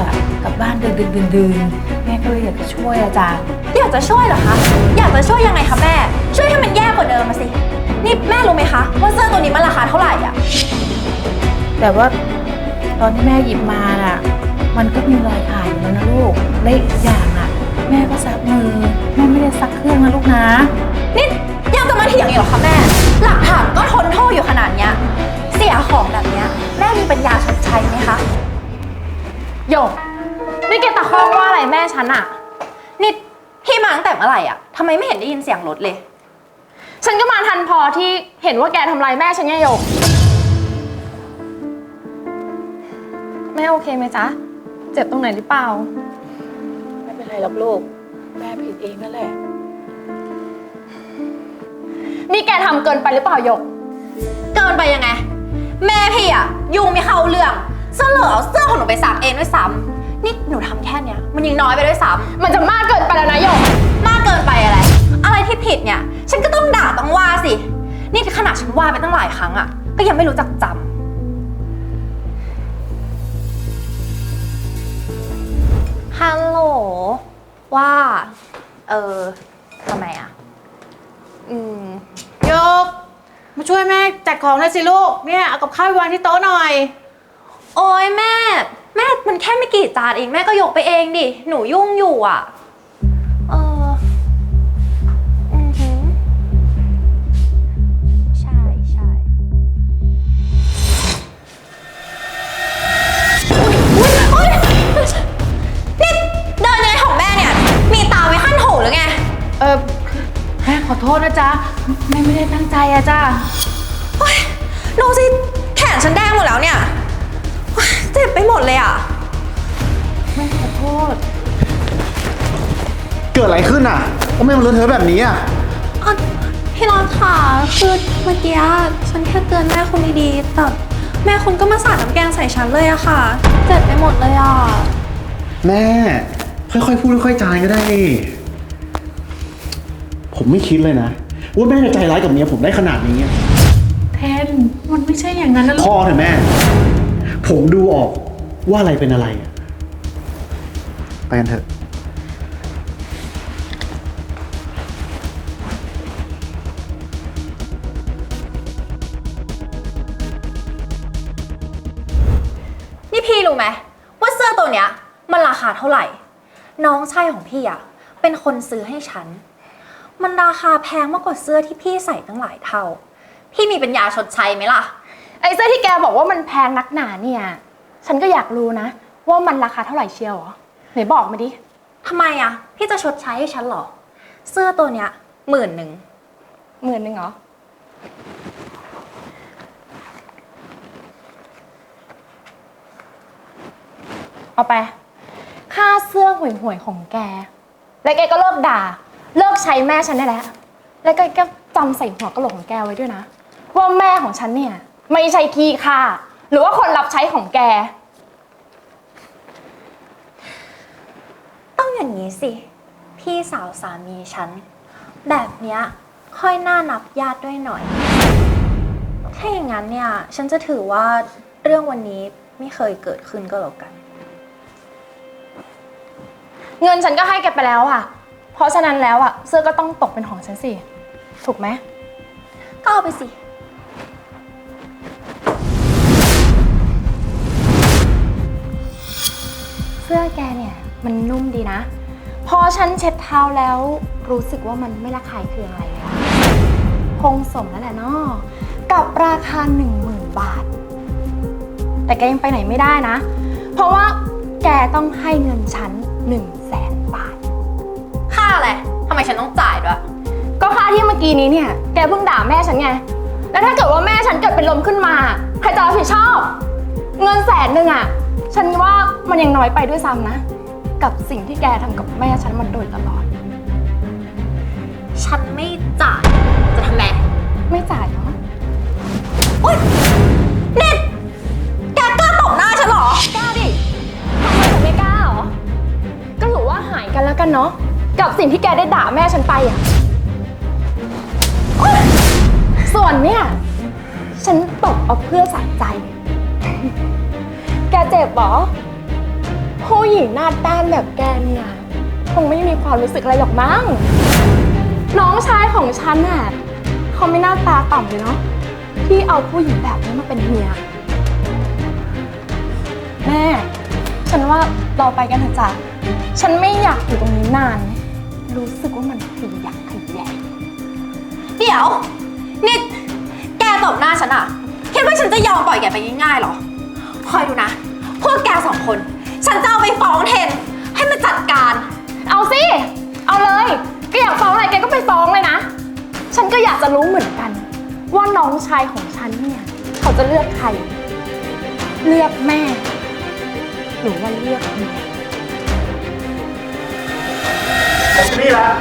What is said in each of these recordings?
อะกลับบ้านดึกดึกดื่นดื่นๆแม่ก็เลยอยากจะช่วยอะจ้ะอยากจะช่วยเหรอคะ อยากจะช่วยยังไงคะแม่ ช่วยให้มันแย่กว่าเดิมมาสิ นี่แม่รู้ไหมคะว่าเสื้อตัวนี้มันราคาเท่าไหร่อะแต่ว่าตอนที่แม่หยิบมาน่ะ มันก็มีรอยขาดอยู่แล้วนะลูกและอีกอย่างอะแม่ก็ซักมือแม่ไม่ได้ซักเครื่องนะลูกนะ นี่ยังจะมาเถียงอีกเหรอคะแม่ หลักฐานก็ทนโทษอยู่ขนาดเนี้ย เสียของแบบเนี้ยแม่มีปัญญาชดใช้ไหมคะ โยกนี่แกตะคอกว่าอะไรแม่ฉันอะนี่พี่มาตั้งแต่เมื่อไหร่อะทำไมไม่เห็นได้ยินเสียงรถเลย ฉันก็มาทันพอที่เห็นว่าแกทำร้ายแม่ฉันไงโยก แม่โอเคไหมจ๊ะ เจ็บตรงไหนหรือเปล่า ไม่เป็นไรหรอกลูก แม่ผิดเองนั่นแหละ นี่แกทำเกินไปหรือเปล่าโยก เกินไปยังไง แม่พี่อะยุงไม่เข้าเรื่อง เสลอเอาเสื้อของหนูไปซักเองด้วยซ้ำนี่หนูทำแค่เนี้ยมันยังน้อยไปด้วยซ้ำมันจะมากเกินไปแล้วนะโยกมากเกินไปอะไร อะไรที่ผิดเนี่ย ฉันก็ต้องด่าต้องว่าสิ นี่ขนาดฉันว่าไปตั้งหลายครั้งอะก็ยังไม่รู้จักจำฮัลโหลว่า เออทำไมอะอืมโยก มาช่วยแม่จัดของหน่อยสิลูก เนี่ย เอากับข้าวไปวางที่โต๊ะหน่อย โอ้ยแม่ แม่มันแค่ไม่กี่จานเองแม่ก็ยกไปเองดิ หนูยุ่งอยู่อะ เอออือหือใช่ใช่อุ๊ยอุ๊ยอุ๊ยนี่เดินยังไงของแม่เนี่ย มีตาไว้ขั้นหูหรือไง เออแม่ขอโทษนะจ๊ะแม่ไม่ได้ตั้งใจอะจ้าโอ๊ยดูสิแขนฉันแดงหมดแล้วเนี่ย ษ เกิดอะไรขึ้นอะทำไมมันเลอะเทอะแบบนี้อะอะพี่รอนค่ะ คือเมื่อกี้ฉันแค่เตือนแม่คุณดีๆ แต่แม่คุณก็มาสาดน้ำแกงใส่ฉันเลยอะค่ะ เจ็บไปหมดเลยอะแม่ ค่อยๆพูดค่อยๆจาก็ได้นี่ผมไม่คิดเลยนะว่าแม่จะใจร้ายกับเมียผมได้ขนาดนี้แทนมันไม่ใช่อย่างนั้นนะลูพอกเถอะแม่ ผมดูออกว่าอะไรเป็นอะไรอะ ไปกันเถอะ นี่พี่รู้ไหมว่าเสื้อตัวเนี้ย มันราคาเท่าไหร่ น้องชายของพี่อะเป็นคนซื้อให้ฉัน มันราคาแพงมากกว่าเสื้อที่พี่ใส่ตั้งหลายเท่า พี่มีปัญญาชดใช้ไหมล่ะ ไอ้เสื้อที่แกบอกว่ามันแพงนักหนาเนี่ย ฉันก็อยากรู้นะ ว่ามันราคาเท่าไหร่เชียวเหรอ ไหนบอกมาดิ ทำไมอะพี่จะชดใช้ให้ฉันเหรอ เสื้อตัวเนี้ยหมื่นหนึ่ง หมื่นหนึ่งเหรอ เอาไป ค่าเสื้อห่วยๆของแก แล้วแกก็เลิกด่า เลิกใช้แม่ฉันได้แล้ว แล้วก็แกจำใส่หัวกะโหลกของแกไว้ด้วยนะ ว่าแม่ของฉันเนี่ย ไม่ใช่ขี้ค่าหรือว่าคนรับใช้ของแก องอย่างนี้สิ พี่สาวสามีฉัน แบบเนี้ยค่อยน่านับญาติด้วยหน่อย ถ้าอย่างนั้นเนี่ย ฉันจะถือว่าเรื่องวันนี้ไม่เคยเกิดขึ้นก็แล้วกัน เงินฉันก็ให้แกไปแล้วอะ เพราะฉะนั้นแล้วอะเสื้อก็ต้องตกเป็นของฉันสิ ถูกไหม ก็เอาไปสิ เสื้อแกเนี่ยมันนุ่มดีนะ พอฉันเช็ดเท้าแล้ว รู้สึกว่ามันไม่ระคายเคืองอะไรเลยอะคงสมแล้วแหละเนาะกับราคา 1 0,000 บาท แต่แกยังไปไหนไม่ได้นะ เพราะว่าแกต้องให้เงินฉัน1 0 0 0 0แสนบาท ค่าอะไรทำไมฉันต้องจ่ายด้วย ก็ค่าที่เมื่อกี้นี้เนี่ย แกเพิ่งด่าแม่ฉันไง แล้วถ้าเกิดว่าแม่ฉันเกิดเป็นลมขึ้นมา ใครจะรับผิดชอบ เงินแสนหนึ่งอะฉันว่ามันยังน้อยไปด้วยซ้ำนะ กับสิ่งที่แกทำกับแม่ฉันมาโดยตลอด ฉันไม่จ่ายจะทำไมไม่จ่ายเนาะอุ้ยนี่แกกล้าตบหน้าฉันเหรอกล้าดิทำไมฉันไม่กล้าเหรอ ก็ถือว่าหายกันแล้วกันเนาะ กับสิ่งที่แกได้ด่าแม่ฉันไปอะส่วนเนี่ย ฉันตกเอาเพื่อสะใจ แกเจ็บเหรอ ผู้หญิงหน้าด้านแบบแกเนี่ยคงไม่มีความรู้สึกอะไรหรอกมั้ง น้องชายของฉันน่ะเขาไม่น่าตาต่ำเลยเนาะที่เอาผู้หญิงแบบนี้มาเป็นเมีย แม่ ฉันว่าเราไปกันเถอะจ้ะฉันไม่อยากอยู่ตรงนี้นาน รู้สึกว่ามันขยักขยแยงเดี๋ยวนี่แกตบหน้าฉันอะคิดว่าฉันจะยอมปล่อยแกไปง่ายๆหรอ คอยดูนะ พวกแกสองคน ฉันจะเอาไปฟ้องเทนให้มันจัดการ เอาสิ เอาเลยแกอยากฟ้องอะไรแกก็ไปฟ้องเลยนะ ฉันก็อยากจะรู้เหมือนกัน ว่าน้องชายของฉันเนี่ย เขาจะเลือกใคร เลือกแม่ หรือว่าเลือกเมีย ผมที่นี่แล้ว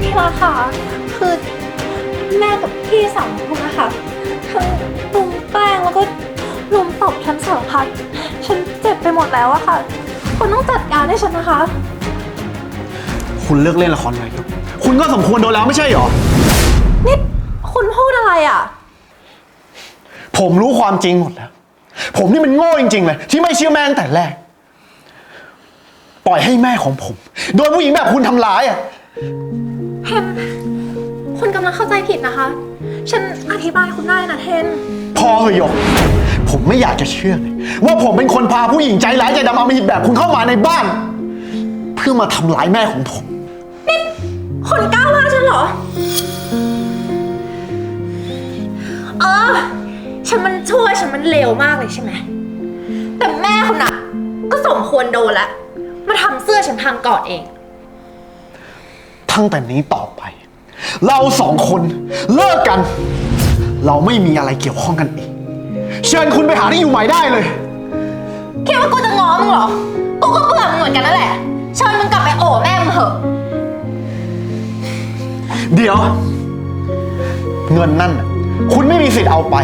พี่รักค่ะ คือแม่กับพี่สามคนนะคะ สารพัดฉันเจ็บไปหมดแล้วอะค่ะ คุณต้องจัดการให้ฉันนะคะ คุณเลิกเล่นละครเลยครับ คุณก็สมควรโดนแล้วไม่ใช่เหรอ นี่คุณพูดอะไรอะผมรู้ความจริงหมดแล้ว ผมนี่มันโง่จริง ๆ เลย ที่ไม่เชื่อแม่ตั้งแต่แรก ปล่อยให้แม่ของผม โดนผู้หญิงแบบคุณทำร้ายอะ เทนคุณกำลังเข้าใจผิดนะคะ ฉันอธิบายคุณได้นะเทน พอเหอะหยก ผมไม่อยากจะเชื่อเลยว่าผมเป็นคนพาผู้หญิงใจร้ายใจดำเอามหิตแบบคุณเข้ามาในบ้าน เพื่อมาทำร้ายแม่ของผมคุณกล้าว่าฉันเหรอ เออ ฉันมันชั่วฉันมันเลวมากเลยใช่ไหม แต่แม่คุณน่ะ ก็สมควรโดนละ มาทำเสื้อฉันพังก่อนเอง ตั้งแต่นี้ต่อไป เราสองคนเลิกกัน เราไม่มีอะไรเกี่ยวข้องกันอีก เชิญคุณไปหาที่อยู่ใหม่ได้เลย คิดว่ากูจะง้อมึงเหรอ กูก็เบื่อมึงเหมือนกันนั่นแหละ เชิญมึงกลับไปโอบแม่มึงเถอะ เดี๋ยว เงินนั่นน่ะคุณไม่มีสิทธิ์เอาไป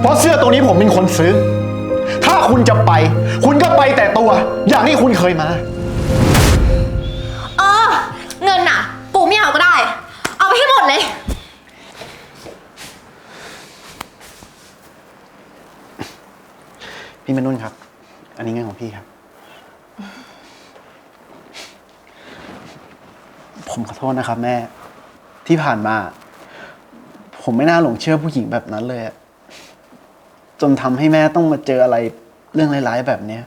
เพราะเสื้อตัวนี้ผมเป็นคนซื้อ ถ้าคุณจะไป คุณก็ไปแต่ตัว อย่างที่คุณเคยมา พี่นุ่นครับ อันนี้งินของพี่ครับ ผมขอโทษนะครับ แม่ ที่ผ่านมา ผมไม่น่าหลงเชื่อผู้หญิงแบบนั้นเลยอะจนทำให้แม่ต้องมาเจออะไรเรื่องร้ายๆแบบเนี้ย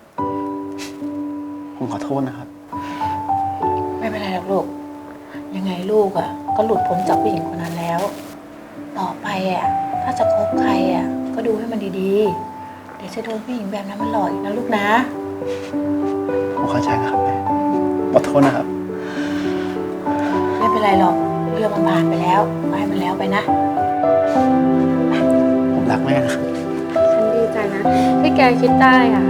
ผมขอโทษนะครับ ไม่เป็นไรหรอกลูก ยังไงลูกอะ ก็หลุดพ้นจากผู้หญิงคนนั้นแล้ว ต่อไปอะ ถ้าจะคบใครอะ ก็ดูให้มันดีๆ เดี๋ยวจะโดนผู้หญิงแบบนั้นมันหลอกอีกนะลูกนะ ผมเข้าใจนะครับแม่ขอโทษนะครับ ไม่เป็นไรหรอก เรื่องมันผ่านไปแล้วก็ให้มันแล้วไปนะผมรักแม่นะครับฉันดีใจนะที่แกคิดได้อะ